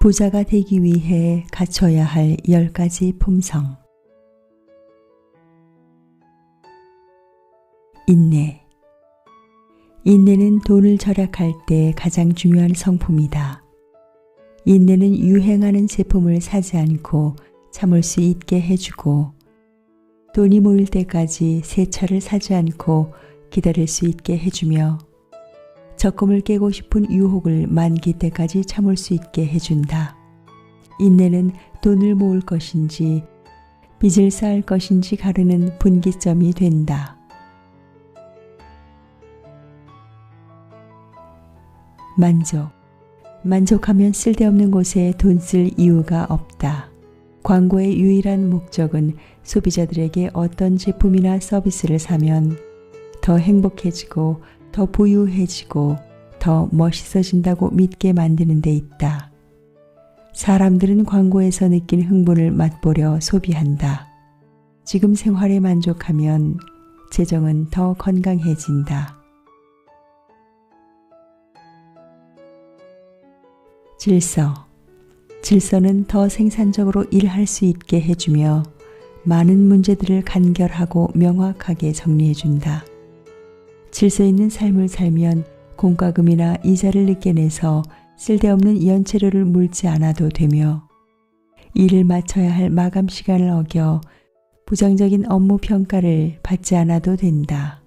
부자가 되기 위해 갖춰야 할 열 가지 품성. 인내. 인내는 돈을 절약할 때 가장 중요한 성품이다. 인내는 유행하는 제품을 사지 않고 참을 수 있게 해주고 돈이 모일 때까지 새 차를 사지 않고 기다릴 수 있게 해주며 적금을 깨고 싶은 유혹을 만기 때까지 참을 수 있게 해준다. 인내는 돈을 모을 것인지 빚을 쌓을 것인지 가르는 분기점이 된다. 만족. 만족하면 쓸데없는 곳에 돈 쓸 이유가 없다. 광고의 유일한 목적은 소비자들에게 어떤 제품이나 서비스를 사면 더 행복해지고 더 부유해지고 더 멋있어진다고 믿게 만드는 데 있다. 사람들은 광고에서 느낀 흥분을 맛보려 소비한다. 지금 생활에 만족하면 재정은 더 건강해진다. 질서. 질서는 더 생산적으로 일할 수 있게 해주며 많은 문제들을 간결하고 명확하게 정리해준다. 질서 있는 삶을 살면 공과금이나 이자를 늦게 내서 쓸데없는 연체료를 물지 않아도 되며 일을 마쳐야 할 마감 시간을 어겨 부정적인 업무 평가를 받지 않아도 된다.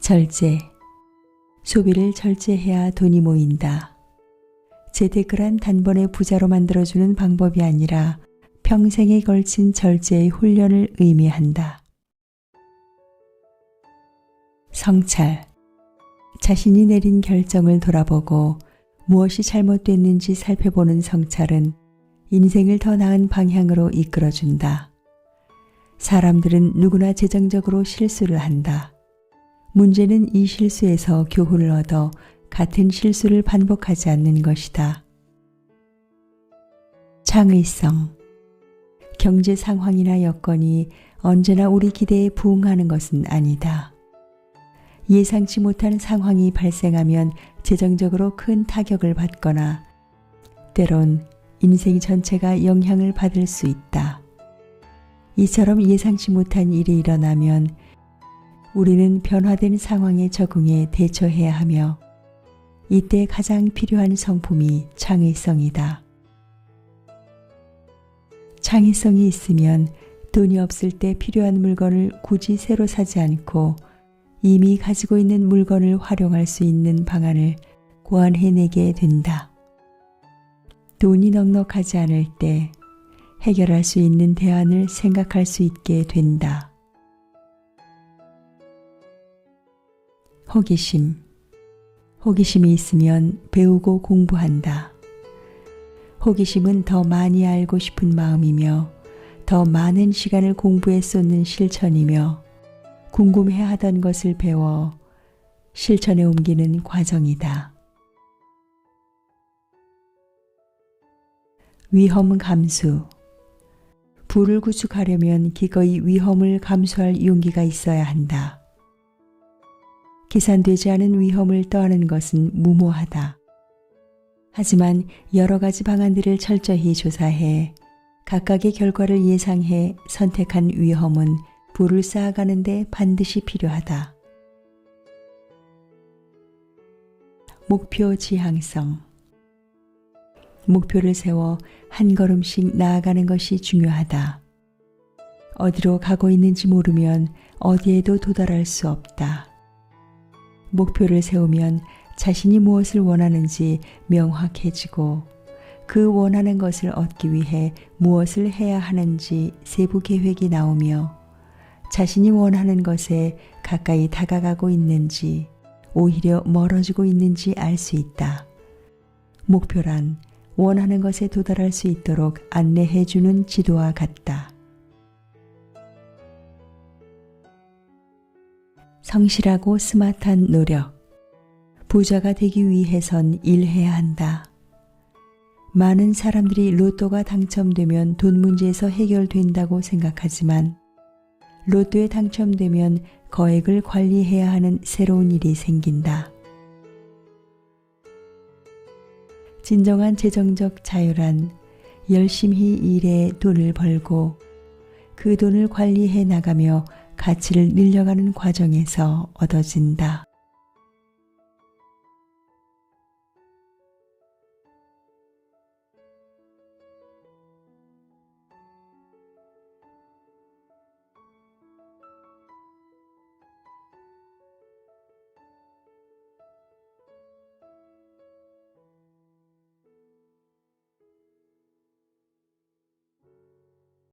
절제. 소비를 절제해야 돈이 모인다. 재테크란 단번에 부자로 만들어주는 방법이 아니라 평생에 걸친 절제의 훈련을 의미한다. 성찰. 자신이 내린 결정을 돌아보고 무엇이 잘못됐는지 살펴보는 성찰은 인생을 더 나은 방향으로 이끌어준다. 사람들은 누구나 재정적으로 실수를 한다. 문제는 이 실수에서 교훈을 얻어 같은 실수를 반복하지 않는 것이다. 창의성. 경제 상황이나 여건이 언제나 우리 기대에 부응하는 것은 아니다. 예상치 못한 상황이 발생하면 재정적으로 큰 타격을 받거나 때론 인생 전체가 영향을 받을 수 있다. 이처럼 예상치 못한 일이 일어나면 우리는 변화된 상황에 적응해 대처해야 하며 이때 가장 필요한 성품이 창의성이다. 창의성이 있으면 돈이 없을 때 필요한 물건을 굳이 새로 사지 않고 이미 가지고 있는 물건을 활용할 수 있는 방안을 고안해내게 된다. 돈이 넉넉하지 않을 때 해결할 수 있는 대안을 생각할 수 있게 된다. 호기심. 호기심이 있으면 배우고 공부한다. 호기심은 더 많이 알고 싶은 마음이며 더 많은 시간을 공부에 쏟는 실천이며 궁금해 하던 것을 배워 실천에 옮기는 과정이다. 위험 감수. 불을 구축하려면 기꺼이 위험을 감수할 용기가 있어야 한다. 계산되지 않은 위험을 떠하는 것은 무모하다. 하지만 여러 가지 방안들을 철저히 조사해 각각의 결과를 예상해 선택한 위험은 불을 쌓아가는데 반드시 필요하다. 목표 지향성. 목표를 세워 한 걸음씩 나아가는 것이 중요하다. 어디로 가고 있는지 모르면 어디에도 도달할 수 없다. 목표를 세우면 자신이 무엇을 원하는지 명확해지고 그 원하는 것을 얻기 위해 무엇을 해야 하는지 세부 계획이 나오며 자신이 원하는 것에 가까이 다가가고 있는지 오히려 멀어지고 있는지 알 수 있다. 목표란 원하는 것에 도달할 수 있도록 안내해 주는 지도와 같다. 성실하고 스마트한 노력. 부자가 되기 위해선 일해야 한다. 많은 사람들이 로또가 당첨되면 돈 문제에서 해결된다고 생각하지만 로또에 당첨되면 거액을 관리해야 하는 새로운 일이 생긴다. 진정한 재정적 자유란 열심히 일해 돈을 벌고 그 돈을 관리해 나가며 가치를 늘려가는 과정에서 얻어진다.